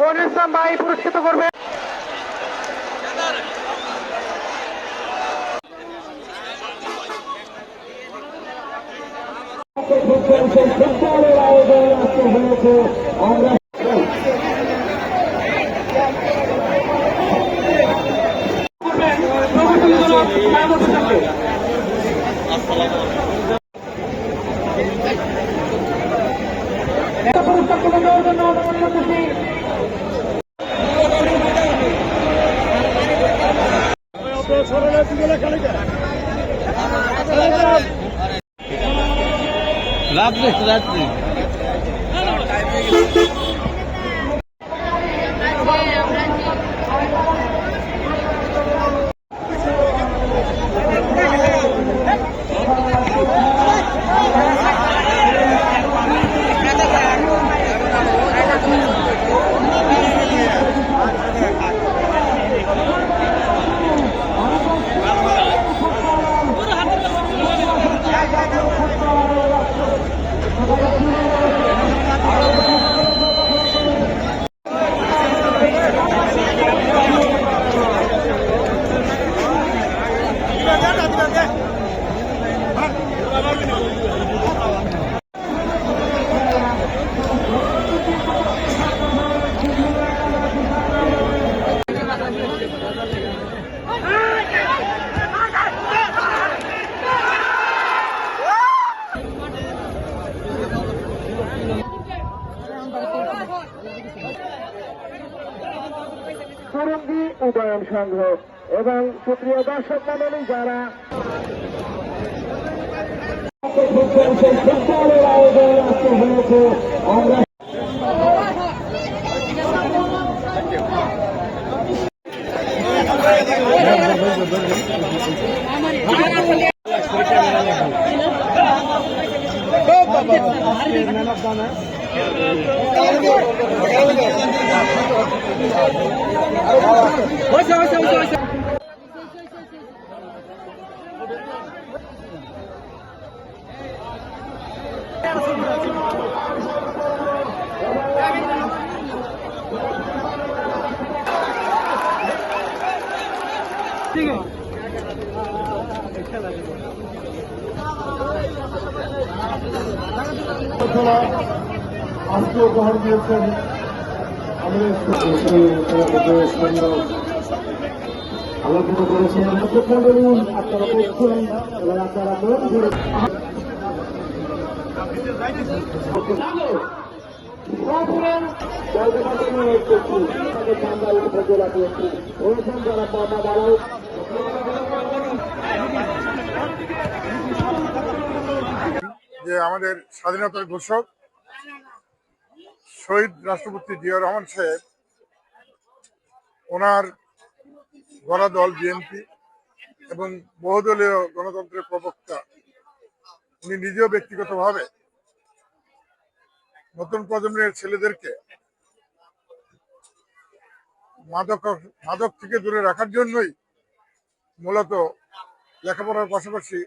কোন ইসলাম ভাই পুরস্কৃত করবে? રાત્રે રાત્રે সুরঙ্গী উদয়ন সংঘ এবং সুপ্রিয় দর্শক মন্ডলী যারা আমরা ম্যান অফ দ্য ম্যাচ হয়েছে হয়েছে হয়েছে হয়েছে Thank you. খেলা আজকে উপহার দিয়েছেন আলোচনা করেছেন আপনারা দেখছেন এবং আপনারা মন ধরে যারা বাবা দাঁড়াও যে আমাদের স্বাধীনতার ঘোষক শহীদ রাষ্ট্রপতি জিয়া রহমান সাহেব, ওনার গড়া দল বিএনপি এবং বহুদলীয় গণতন্ত্রের প্রবক্তা, উনি নিজেও ব্যক্তিগতভাবে নতুন প্রজন্মের ছেলেদেরকে মাদক মাদক থেকে দূরে রাখার জন্যই মূলত লেখাপড়ার পাশাপাশি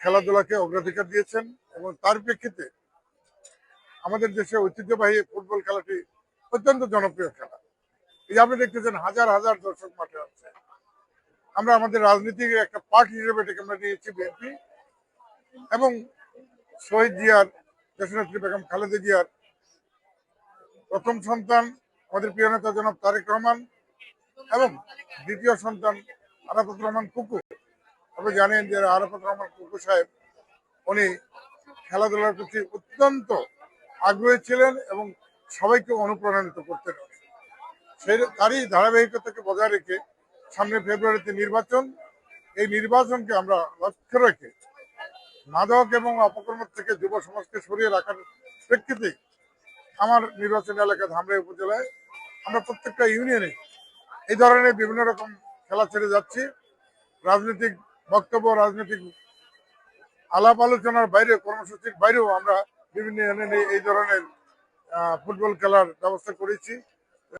খেলাধুলাকে অগ্রাধিকার দিয়েছেন এবং তার প্রেক্ষিতে আমাদের দেশে ঐতিহ্যবাহী ফুটবল খেলাটি অত্যন্ত জনপ্রিয় খেলা। এই আপনি দেখতেছেন হাজার হাজার দর্শক মাঠে আছে। আমরা আমাদের রাজনীতির একটা পার্ট হিসেবে এটাকে আমরা নিয়েছি বিএনপি এবং শহীদ জিয়ার, দেশনেত্রী বেগম খালেদা জিয়ার প্রথম সন্তান আমাদের প্রিয় নেতা জনাব তারেক রহমান এবং দ্বিতীয় সন্তান আরাফাত রহমান কুকু আপনি জানেন যে আরাফাত রহমান কুকু সাহেব, উনি খেলাধুলার প্রতি অত্যন্ত আগ্রহী ছিলেন এবং সবাইকে অনুপ্রাণিত করতেন সেই তারই ধারাবাহিকতাকে বজায় রেখে সামনে ফেব্রুয়ারিতে নির্বাচন, এই নির্বাচনকে আমরা লক্ষ্য রেখে মাদক এবং অপকর্ম থেকে যুব সমাজকে সরিয়ে রাখার প্রেক্ষিতে আমার নির্বাচন এলাকা ধামরাই উপজেলায় আমরা প্রত্যেকটা ইউনিয়নে এই ধরনের বিভিন্ন রকম খেলা ছেড়ে যাচ্ছি। রাজনৈতিক বক্তব্য, রাজনৈতিক আলাপ আলোচনার বাইরে, কর্মসূচির বাইরেও আমরা বিভিন্ন এই ধরনের ফুটবল খেলার ব্যবস্থা করেছি।